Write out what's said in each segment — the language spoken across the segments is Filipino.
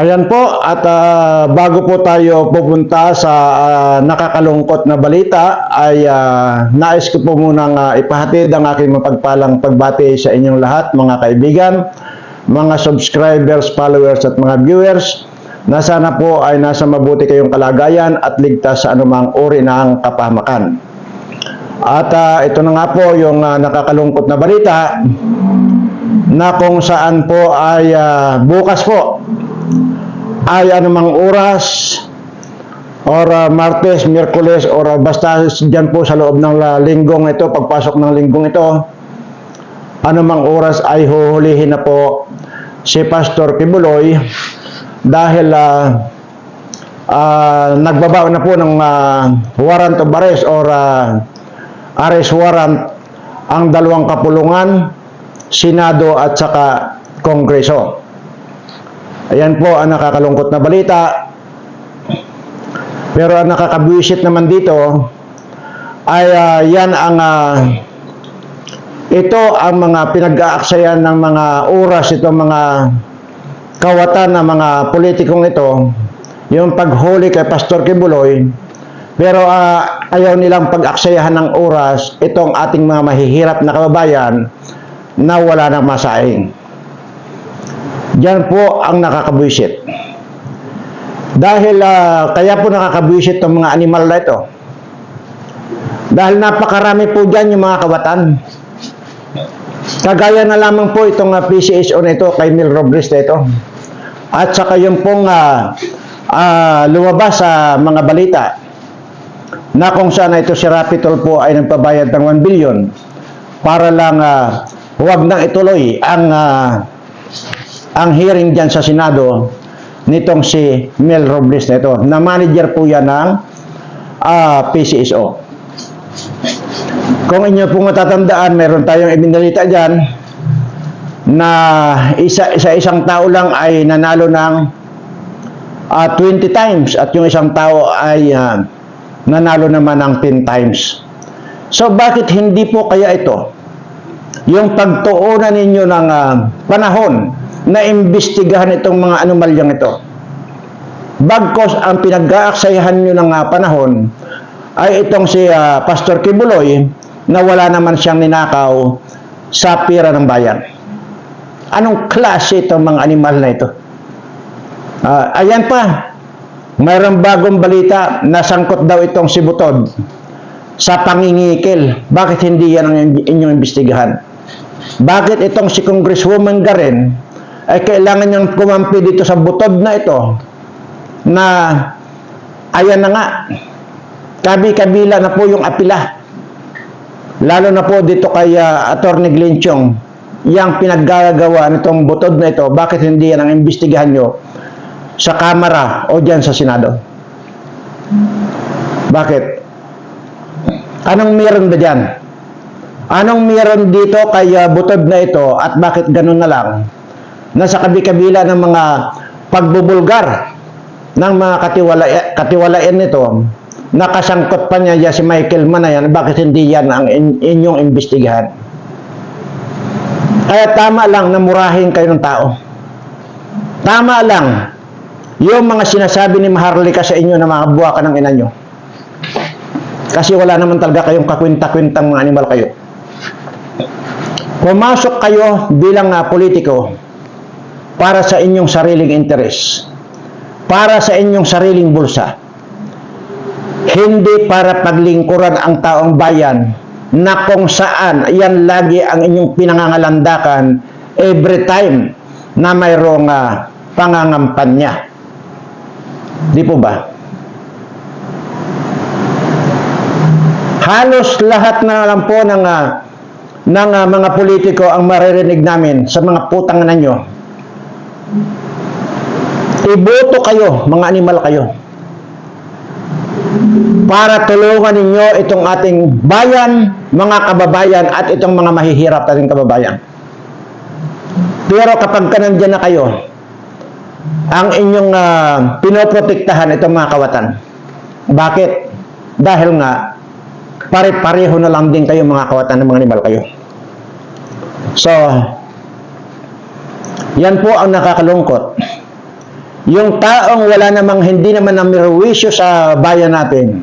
Ayan po, at ah, bago po tayo pupunta sa ah, nakakalungkot na balita, ay ah, nais ko po munang ah, ipahatid ang aking mapagpalang pagbati sa inyong lahat, mga kaibigan, mga subscribers, followers at mga viewers, na sana po ay nasa mabuti kayong kalagayan at ligtas sa anumang uri ng kapahamakan. At ah, ito na nga po yung ah, nakakalungkot na balita na kung saan po ay ah, bukas po ay anumang oras or uh, Martes, Miyerkules or uh, basta dyan po sa loob ng linggong ito, pagpasok ng linggong ito, anumang oras ay huhulihin na po si Pastor Kibuloy dahil uh, uh, nagbaba na po ng uh, warrant of arrest or uh, arrest warrant ang dalawang kapulungan, Senado at saka Kongreso. Ayan po ang nakakalungkot na balita. Pero ang nakakabwisit naman dito ay ah, yan ang ah, ito ang mga pinag-aaksayan ng mga oras itong mga kawatan ng mga politikong ito yung paghuli kay Pastor Kibuloy pero ah, ayaw nilang pag-aksayahan ng oras itong ating mga mahihirap na kababayan na wala ng masaing. Diyan po ang nakakabwisit. Dahil ah, kaya po nakakabwisit itong mga animal na ito. Dahil napakarami po dyan yung mga kawatan. Kagaya na lamang po itong uh, PCSO na ito kay Mil Robles na ito. At saka yung pong ah, ah, lumabas sa mga balita na kung saan ito si Rapitol po ay nagpabayad ng 1 billion para lang ah, huwag nang ituloy ang ah, ang hearing dyan sa Senado nitong si Mel Robles na ito, na manager po yan ng ah, PCSO. Kung inyo pong matatandaan, meron tayong ibinalita dyan na isa, isa isang tao lang ay nanalo ng ah, 20 times at yung isang tao ay ah, nanalo naman ng 10 times. So bakit hindi po kaya ito? Yung pagtuunan ninyo ng ah, panahon na imbestigahan itong mga anomalyang ito. Bagkos ang pinag-aaksayahan nyo ng ah, panahon ay itong si ah, Pastor Kibuloy na wala naman siyang ninakaw sa pira ng bayan. Anong klase itong mga animal na ito? Ah, ayan pa, mayroong bagong balita na sangkot daw itong si Butod sa pangingikil. Bakit hindi yan ang inyong imbestigahan? Bakit itong si Congresswoman Garen ay kailangan niyang kumampi dito sa butod na ito na ayan na nga kabi-kabila na po yung apila. Lalo na po dito kay uh, Attorney Glenchong yang pinaggagawa nitong butod na ito. Bakit hindi yan ang imbestigahan nyo sa Kamara o dyan sa Senado? Bakit? Anong meron ba dyan? Anong meron dito kay uh, butod na ito at bakit ganun na lang nasa kabi-kabila ng mga pagbubulgar ng mga katiwala katiwalain nito nakasangkot pa niya ya si Michael Manayan bakit hindi yan ang in, inyong imbestigahan? Kaya tama lang na murahin kayo ng tao. Tama lang yung mga sinasabi ni Maharlika sa inyo na mga buwaka ng ina nyo. Kasi wala naman talaga kayong kakwinta-kwintang mga animal kayo. Pumasok kayo bilang uh, politiko para sa inyong sariling interes, para sa inyong sariling bulsa. Hindi para paglingkuran ang taong bayan na kung saan yan lagi ang inyong pinangangalandakan every time na mayroong uh, pangangampanya. Di po ba? Halos lahat na lang po ng, uh, ng uh, mga politiko ang maririnig namin sa mga putang na nyo Iboto kayo, mga animal kayo. Para tulungan ninyo itong ating bayan, mga kababayan, at itong mga mahihirap nating kababayan. Pero kapag ka nandyan na kayo, ang inyong uh, pinoprotektahan itong mga kawatan. Bakit? Dahil nga, pare-pareho na lang din kayo mga kawatan ng mga animal kayo. So, yan po ang nakakalungkot yung taong wala namang hindi naman na mirwisyo sa bayan natin,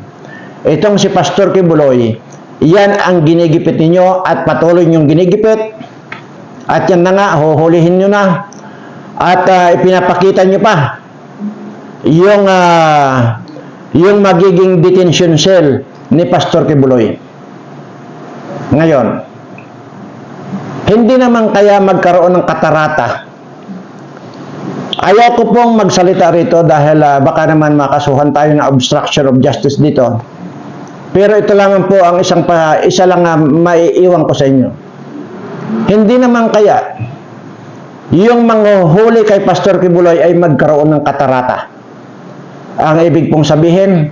itong si Pastor Kibuloy, yan ang ginigipit ninyo at patuloy niyong ginigipit. At yan na nga, huhulihin nyo na. At ah, ipinapakita nyo pa yung ah, yung magiging detention cell ni Pastor Kibuloy. Ngayon, hindi naman kaya magkaroon ng katarata Ayaw ko pong magsalita rito dahil ah, baka naman makasuhan tayo ng obstruction of justice dito. Pero ito lamang po ang isang pa, isa lang na maiiwan ko sa inyo. Hindi naman kaya yung manguhuli kay Pastor Kibuloy ay magkaroon ng katarata. Ang ibig pong sabihin,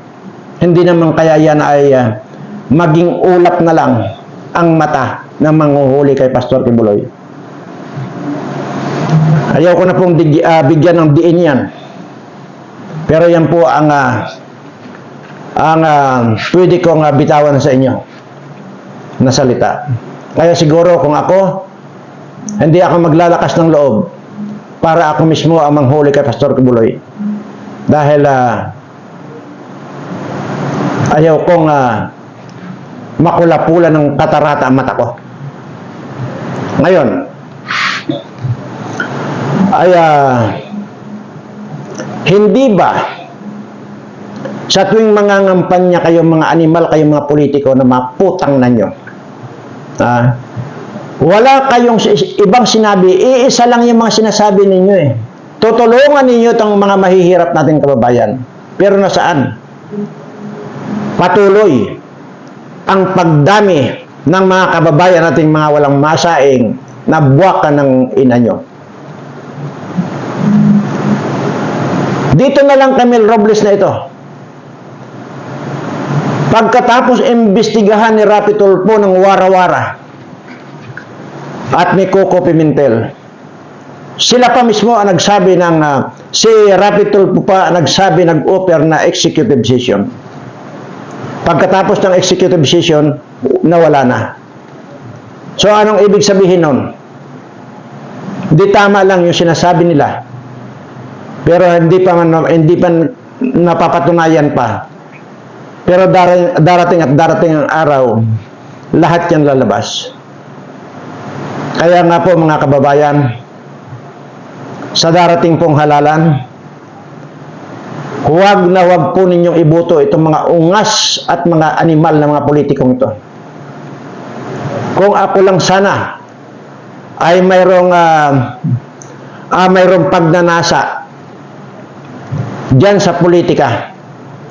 hindi naman kaya yan ay ah, maging ulap na lang ang mata ng manguhuli kay Pastor Kibuloy. Ayaw ko na pong dig- ah, bigyan ng diin yan. Pero yan po ang ah, ang ah, pwede kong ah, bitawan sa inyo na salita. Kaya siguro kung ako, hindi ako maglalakas ng loob para ako mismo ang manghuli kay Pastor Kibuloy. Dahil ah, ayaw kong ah, makula-pula ng katarata ang mata ko. Ngayon, ay ah, hindi ba sa tuwing mga ngampanya kayo mga animal kayo mga politiko na maputang na nyo ah, wala kayong ibang sinabi. Iisa lang yung mga sinasabi ninyo eh. Tutulungan ninyo itong mga mahihirap nating kababayan. Pero nasaan? Patuloy ang pagdami ng mga kababayan nating mga walang masaing na buwakan ng ina nyo Dito na lang Camille Robles na ito. Pagkatapos imbestigahan ni Rapi Tulfo ng wara-wara at ni Coco Pimentel, sila pa mismo ang nagsabi ng, ah, si Rapi Tulfo pa nagsabi, nag-offer na executive session. Pagkatapos ng executive session, nawala na. So anong ibig sabihin nun? Di tama lang yung sinasabi nila pero hindi pa man, hindi pa napapatunayan pa. Pero dar- darating at darating ang araw, lahat yan lalabas. Kaya nga po mga kababayan, sa darating pong halalan, huwag na huwag po ninyong ibuto itong mga ungas at mga animal na mga politikong ito. Kung ako lang sana ay mayroong ah, ah, mayroong pagnanasa Diyan sa politika,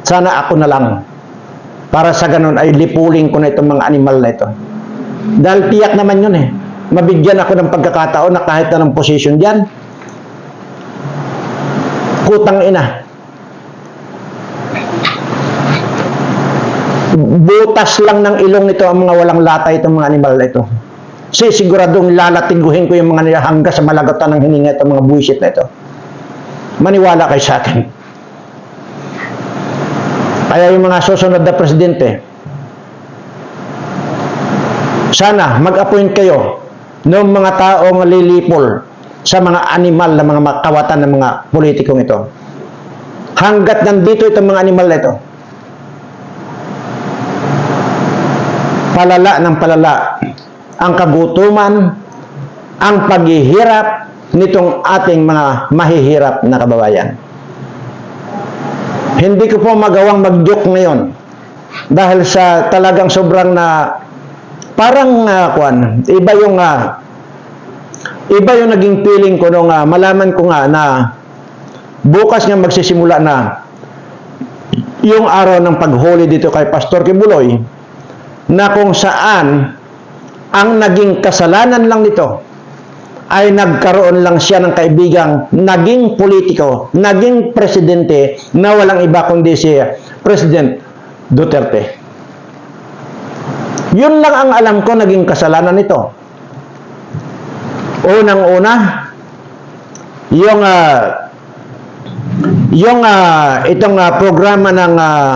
sana ako na lang. Para sa ganun ay lipuling ko na itong mga animal na ito. Dahil tiyak naman yun eh. Mabigyan ako ng pagkakataon na kahit anong position diyan. Kutang ina. Butas lang ng ilong nito ang mga walang lata itong mga animal na ito. Si siguradong lalatiguhin ko yung mga nilahangga sa malagatan ng hininga itong mga buwisit na ito. Maniwala kay sa akin. Kaya yung mga susunod na presidente, sana mag-appoint kayo ng mga taong lilipol sa mga animal na mga kawatan ng mga politikong ito. Hanggat nandito itong mga animal na ito, palala ng palala ang kagutuman, ang paghihirap nitong ating mga mahihirap na kababayan. Hindi ko po magawang mag-joke ngayon. Dahil sa talagang sobrang na parang uh, kwan, iba yung uh, iba yung naging feeling ko nung uh, malaman ko nga na bukas nga magsisimula na yung araw ng paghuli dito kay Pastor Kibuloy na kung saan ang naging kasalanan lang nito ay nagkaroon lang siya ng kaibigang naging politiko, naging presidente na walang iba kundi si President Duterte. Yun lang ang alam ko naging kasalanan nito. Unang-una, yung uh, yung uh, itong uh, programa ng uh,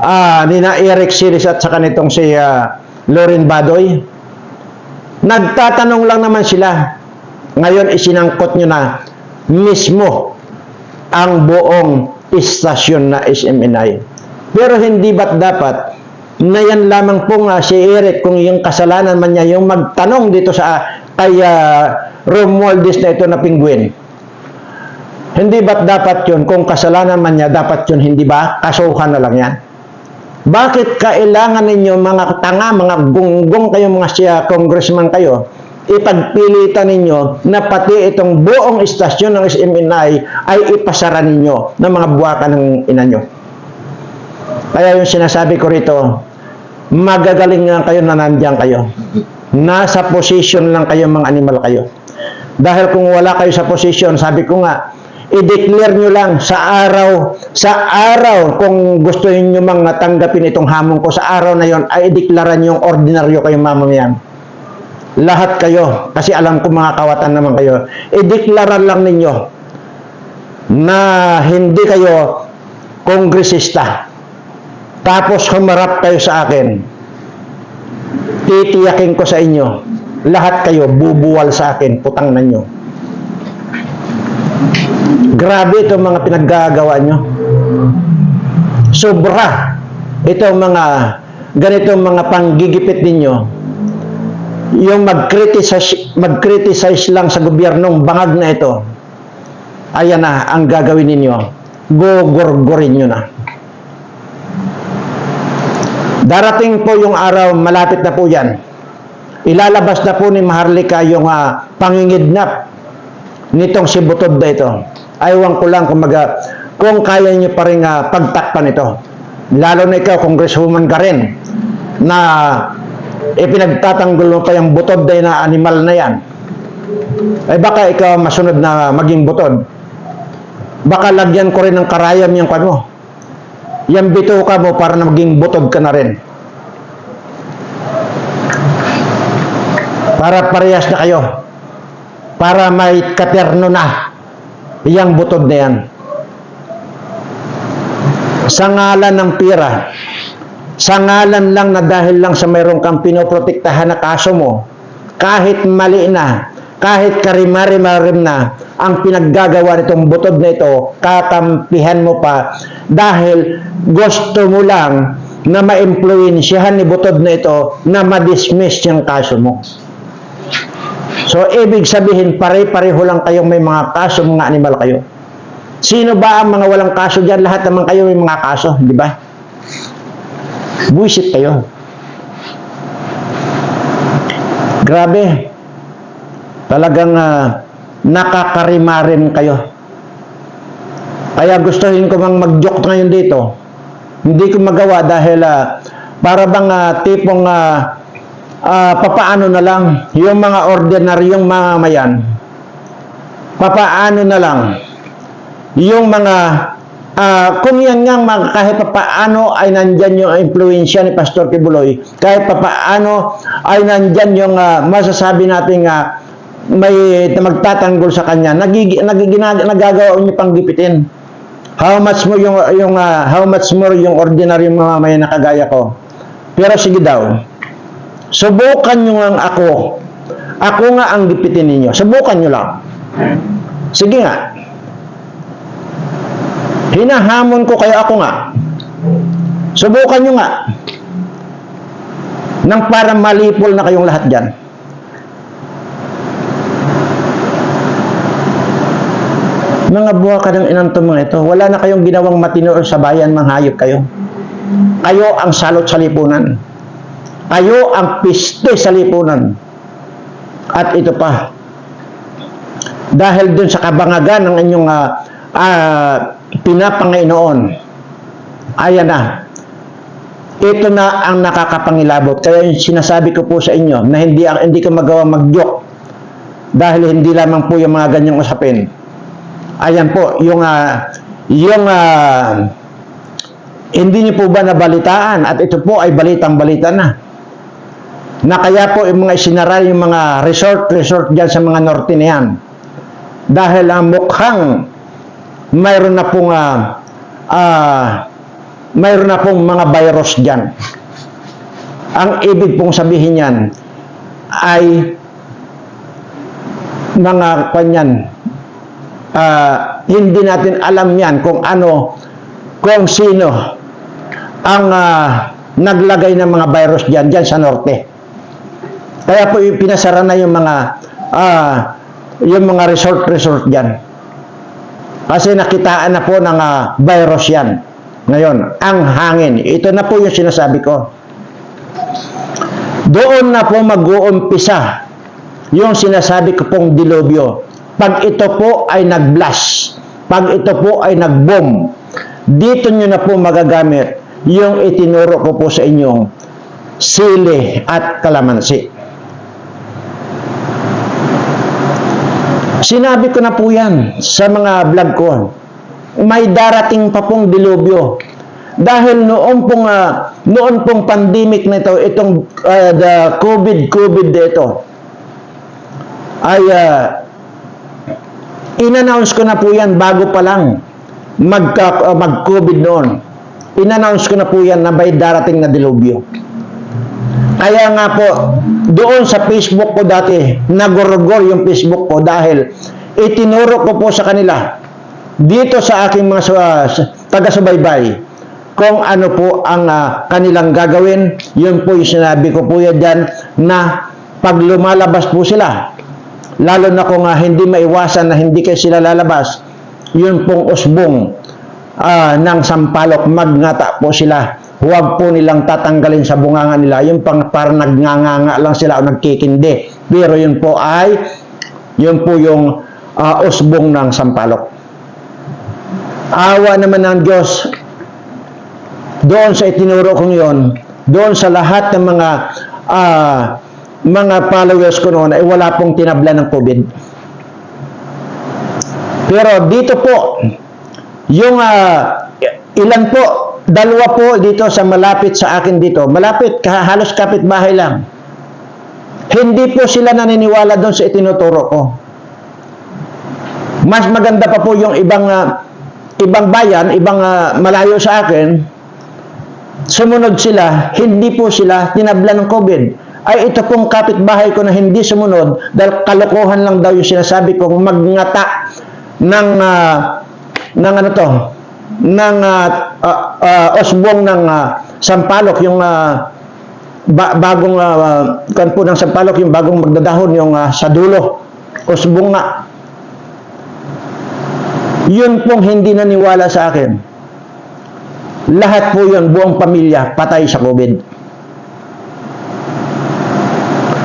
uh, nina Eric Siris at saka nitong si uh, Loren Badoy, Nagtatanong lang naman sila. Ngayon isinangkot nyo na mismo ang buong istasyon na SMNI. Pero hindi ba't dapat na yan lamang po nga si Eric kung yung kasalanan man niya yung magtanong dito sa kay uh, Romualdez na ito na penguin. Hindi ba't dapat yun kung kasalanan man niya dapat yun hindi ba kasuhan na lang yan? Bakit kailangan ninyo mga tanga, mga gunggong kayo, mga siya congressman kayo, ipagpilitan ninyo na pati itong buong istasyon ng SMNI ay ipasara ninyo ng mga buwakan ng ina nyo. Kaya yung sinasabi ko rito, magagaling nga kayo na nandiyan kayo. Nasa position lang kayo mga animal kayo. Dahil kung wala kayo sa position, sabi ko nga, i-declare nyo lang sa araw, sa araw, kung gusto niyo mang tanggapin itong hamon ko, sa araw na yon ay i-declare nyo yung ordinaryo kayong mamamayan. Lahat kayo, kasi alam ko mga kawatan naman kayo, i-declare lang ninyo na hindi kayo kongresista. Tapos humarap kayo sa akin. Titiyakin ko sa inyo, lahat kayo bubuwal sa akin, putang na nyo. Grabe itong mga pinaggagawa nyo. Sobra. Itong mga ganitong mga panggigipit ninyo. Yung mag-criticize, mag-criticize lang sa gobyernong bangag na ito. Ayan na ang gagawin ninyo. Gugurgurin nyo na. Darating po yung araw, malapit na po yan. Ilalabas na po ni Maharlika yung uh, pangingidnap nitong si Butod na ito. Aywan ko lang kung, maga, kung kaya niyo pa rin uh, pagtakpan ito. Lalo na ikaw, congresswoman ka rin, na ipinagtatanggol mo pa yung butod na, na animal na yan. Ay baka ikaw masunod na maging butod. Baka lagyan ko rin ng karayam yung kwan mo. Yan bituka mo para na maging butod ka na rin. Para parehas na kayo para may katerno na iyang butod na yan. Sa ngalan ng pira, sa ngalan lang na dahil lang sa mayroong kang pinoprotektahan na kaso mo, kahit mali na, kahit karimari-marim na, ang pinaggagawa nitong butod na ito, kakampihan mo pa dahil gusto mo lang na ma-influensyahan ni butod na ito na ma-dismiss yung kaso mo. So, ibig sabihin, pare-pareho lang kayong may mga kaso, mga animal kayo. Sino ba ang mga walang kaso dyan? Lahat naman kayo may mga kaso, di ba? Buisit kayo. Grabe. Talagang uh, nakakarimarin kayo. Kaya gustuhin ko mang mag-joke ngayon dito. Hindi ko magawa dahil uh, para bang uh, tipong uh, uh, papaano na lang yung mga ordinaryong mamamayan, papaano na lang yung mga uh, kung yan nga mga, kahit papaano ay nandyan yung impluensya ni Pastor Kibuloy, kahit papaano ay nandyan yung uh, masasabi natin uh, may magtatanggol sa kanya, nagig, nagig, nagagawa niyo pang gipitin. How much mo yung yung uh, how much more yung ordinary mamamayan na kagaya ko. Pero sige daw, Subukan nyo nga ako. Ako nga ang gipitin ninyo. Subukan nyo lang. Sige nga. Hinahamon ko kayo ako nga. Subukan nyo nga. Nang para malipol na kayong lahat dyan. Mga buwa ka ng inanto mga ito, wala na kayong ginawang matino sa bayan, manghayop kayo. Kayo ang salot sa lipunan. Kayo ang piste sa lipunan. At ito pa, dahil dun sa kabangagan ng inyong uh, uh, pinapanginoon, ayan na, ito na ang nakakapangilabot. Kaya yung sinasabi ko po sa inyo na hindi, hindi ko magawa mag-joke dahil hindi lamang po yung mga ganyang usapin. Ayan po, yung, uh, yung uh, hindi niyo po ba nabalitaan at ito po ay balitang-balita na na kaya po yung mga isinara yung mga resort-resort dyan sa mga norte na yan. Dahil ang mukhang mayroon na pong uh, uh, mayroon na pong mga virus dyan. Ang ibig pong sabihin yan ay mga kanyan ah, hindi natin alam yan kung ano, kung sino ang ah, naglagay ng mga virus dyan, dyan sa norte. Kaya po pinasara na yung mga ah, yung mga resort-resort dyan. Kasi nakitaan na po ng ah, virus yan. Ngayon, ang hangin. Ito na po yung sinasabi ko. Doon na po mag-uumpisa yung sinasabi ko pong dilubyo. Pag ito po ay nag-blast, pag ito po ay nag-bomb, dito nyo na po magagamit yung itinuro ko po sa inyong sili at kalamansi. Sinabi ko na po yan sa mga vlog ko. May darating pa pong dilubyo. Dahil noon pong ah, noon pong pandemic na ito, itong ah, the COVID COVID dito ay ah, in-announce ko na po yan bago pa lang magka, ah, mag-COVID noon. In-announce ko na po yan na may darating na dilubyo. Kaya nga po, doon sa Facebook ko dati, nagorogor yung Facebook ko dahil itinuro ko po sa kanila dito sa aking mga sa- taga-subaybay kung ano po ang ah, kanilang gagawin. Yun po yung sinabi ko po yan dyan na pag lumalabas po sila, lalo na kung ah, hindi maiwasan na hindi kayo sila lalabas, yun pong usbong ah, ng sampalok, magngata po sila. Huwag po nilang tatanggalin sa bunganga nila. Yung pang parang nagnganganga lang sila o nagkikindi. Pero yun po ay, yun po yung ah, usbong ng sampalok. Awa naman ng Diyos, doon sa itinuro kong yon, doon sa lahat ng mga ah, mga followers ko noon ay wala pong tinabla ng COVID. Pero dito po, yung ah, ilan po, dalawa po dito sa malapit sa akin dito, malapit, halos kapitbahay lang. Hindi po sila naniniwala doon sa itinuturo ko. Mas maganda pa po yung ibang ah, ibang bayan, ibang ah, malayo sa akin, sumunod sila, hindi po sila tinabla ng COVID. Ay ito pong kapitbahay ko na hindi sumunod dahil kalokohan lang daw yung sinasabi kong magngata ng ah, ng ano to ng ah, ah, osbong ng ah, sampalok yung ah, ba- bagong uh, kan ng sampalok yung bagong magdadahon yung ah, sa dulo. Osbong nga. Yun pong hindi naniwala sa akin. Lahat po yun buong pamilya patay sa COVID.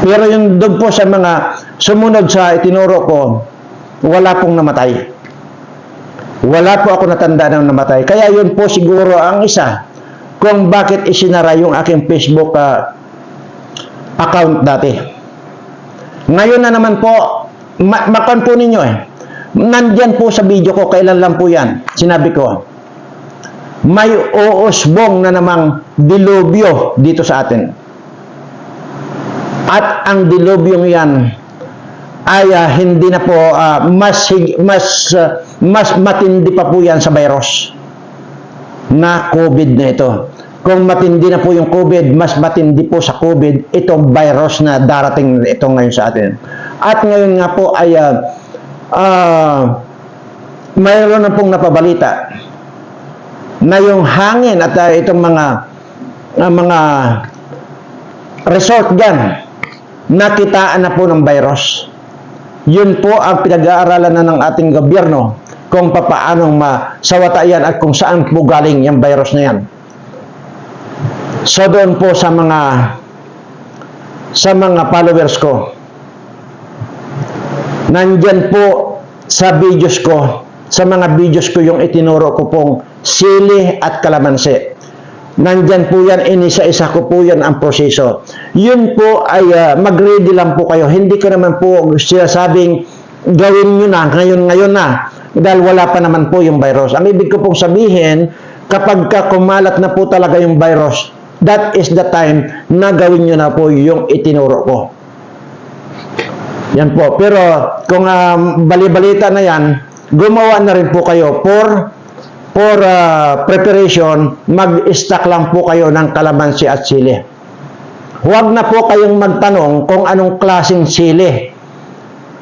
Pero yung doon po sa mga sumunod sa itinuro ko, wala pong namatay. Wala po ako natanda ng namatay. Kaya yun po siguro ang isa kung bakit isinara yung aking Facebook ah, account dati. Ngayon na naman po, ma- makan po ninyo eh. Nandyan po sa video ko, kailan lang po yan. Sinabi ko, may uusbong na namang dilubyo dito sa atin. At ang dilubyong yan ay ah, hindi na po ah, mas mas ah, mas matindi pa po yan sa virus na COVID na ito. Kung matindi na po yung COVID, mas matindi po sa COVID itong virus na darating ito ngayon sa atin. At ngayon nga po ay ah, ah, mayroon na pong napabalita na yung hangin at ah, itong mga ah, mga resort dyan, nakitaan na po ng virus. Yun po ang pinag-aaralan na ng ating gobyerno kung papaanong masawata yan at kung saan po galing yung virus na yan. So doon po sa mga sa mga followers ko, nandyan po sa videos ko, sa mga videos ko yung itinuro ko pong sili at kalamansi. Nandyan po yan, inisa-isa ko po yan ang proseso. Yun po ay ah, mag-ready lang po kayo. Hindi ko naman po sinasabing gawin nyo na, ngayon-ngayon na. Dahil wala pa naman po yung virus. Ang ibig ko pong sabihin, kapag ka kumalat na po talaga yung virus, that is the time na gawin nyo na po yung itinuro ko. Yan po. Pero kung um, bali-balita na yan, gumawa na rin po kayo for for uh, preparation, mag-stock lang po kayo ng kalamansi at sili. Huwag na po kayong magtanong kung anong klaseng sili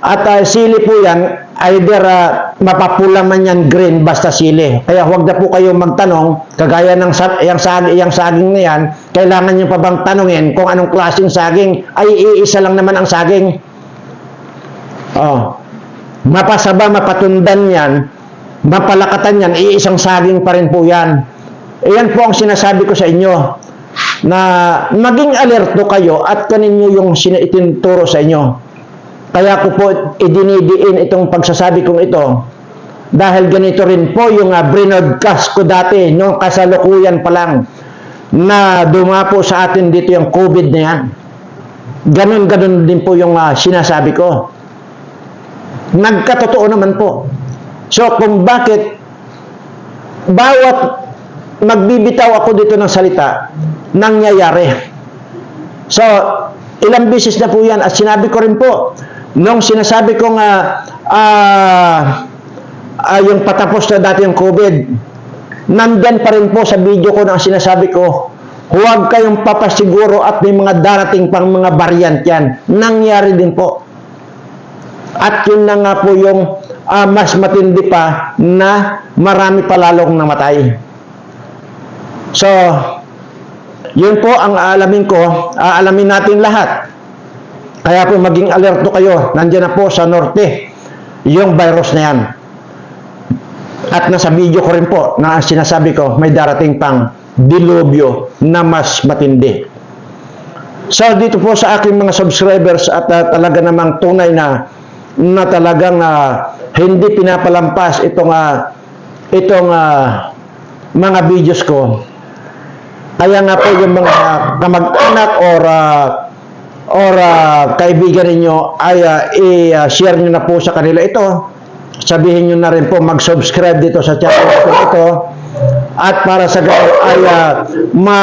At ah, sili po yan, either ah, mapapula man yan green, basta sili. Kaya huwag na po kayo magtanong, kagaya ng yung, sag, yung saging na yan, kailangan nyo pa bang tanungin kung anong klaseng saging, ay iisa lang naman ang saging. Oh. Mapasaba, mapatundan yan, mapalakatan yan, iisang saging pa rin po yan. Iyan po ang sinasabi ko sa inyo na maging alerto kayo at kaninyo yung itinuturo sa inyo. Kaya ko po idinidiin itong pagsasabi kong ito dahil ganito rin po yung uh, brinodcast ko dati no kasalukuyan pa lang na dumapo sa atin dito yung COVID na yan. Ganon-ganon din po yung ah, sinasabi ko. Nagkatotoo naman po. So kung bakit bawat magbibitaw ako dito ng salita, nangyayari. So, ilang beses na po yan at sinabi ko rin po, nung sinasabi ko nga ah, ah, yung patapos na dati yung COVID, nandyan pa rin po sa video ko na sinasabi ko, huwag kayong papasiguro at may mga darating pang mga variant yan. Nangyari din po. At yun na nga po yung ah, mas matindi pa na marami pa lalong namatay. So, yun po ang aalamin ko, aalamin natin lahat. Kaya po maging alerto kayo, nandiyan na po sa norte yung virus na yan. At nasa video ko rin po na sinasabi ko may darating pang dilubyo na mas matindi. So dito po sa aking mga subscribers at ah, talaga namang tunay na na talagang ah, hindi pinapalampas itong ah, itong ah, mga videos ko. Kaya nga po yung mga kamag-anak or ah, or ah, kaibigan ninyo ay ah, i-share nyo na po sa kanila ito. Sabihin nyo na rin po mag-subscribe dito sa channel ko ito. At para sa ganun ay ah, ma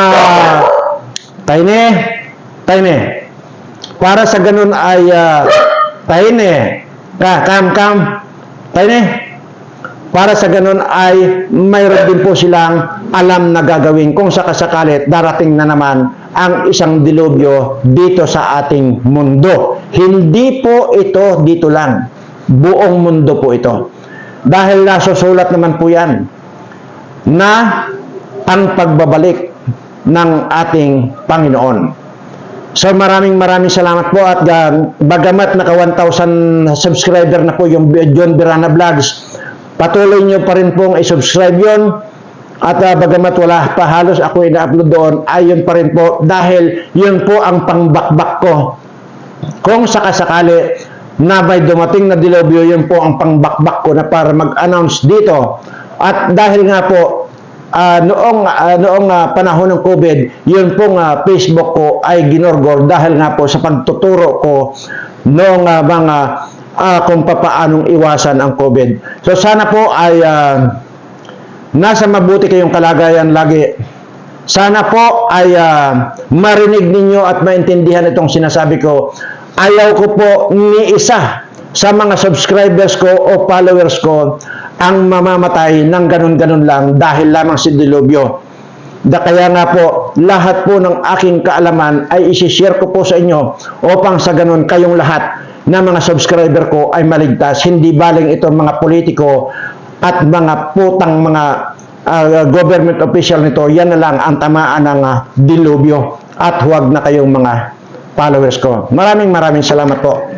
Tayne, Tayne. Para sa ganun ay uh, Tayne. Ka, kam, kam. Tayne. Para sa ganun ay mayroon din po silang alam na gagawin kung sakasakalit darating na naman ang isang dilubyo dito sa ating mundo. Hindi po ito dito lang. Buong mundo po ito. Dahil nasusulat naman po yan na ang pagbabalik ng ating Panginoon. So maraming maraming salamat po at uh, bagamat naka 1,000 subscriber na po yung John Birana Vlogs, patuloy nyo pa rin pong i-subscribe yun at uh, bagamat wala pa halos ako ina-upload doon, ay yun pa rin po dahil yun po ang pangbakbak ko. Kung sakasakali na may dumating na dilobyo, yun po ang pangbakbak ko na para mag-announce dito. At dahil nga po, ah, noong ah, noong ah, panahon ng COVID, yun pong ah, Facebook ko ay ginorgor dahil nga po sa pagtuturo ko noong ah, mga ah, kung papaanong iwasan ang COVID. So sana po ay ah, nasa mabuti kayong kalagayan lagi. Sana po ay ah, marinig ninyo at maintindihan itong sinasabi ko. Ayaw ko po ni isa sa mga subscribers ko o followers ko ang mamamatay ng ganun-ganun lang dahil lamang si Dilubyo. Da kaya nga po, lahat po ng aking kaalaman ay isishare ko po sa inyo upang sa ganun kayong lahat na mga subscriber ko ay maligtas. Hindi baling itong mga politiko at mga putang mga ah, government official nito, yan na lang ang tamaan ng ah, dilubyo at huwag na kayong mga followers ko. Maraming maraming salamat po.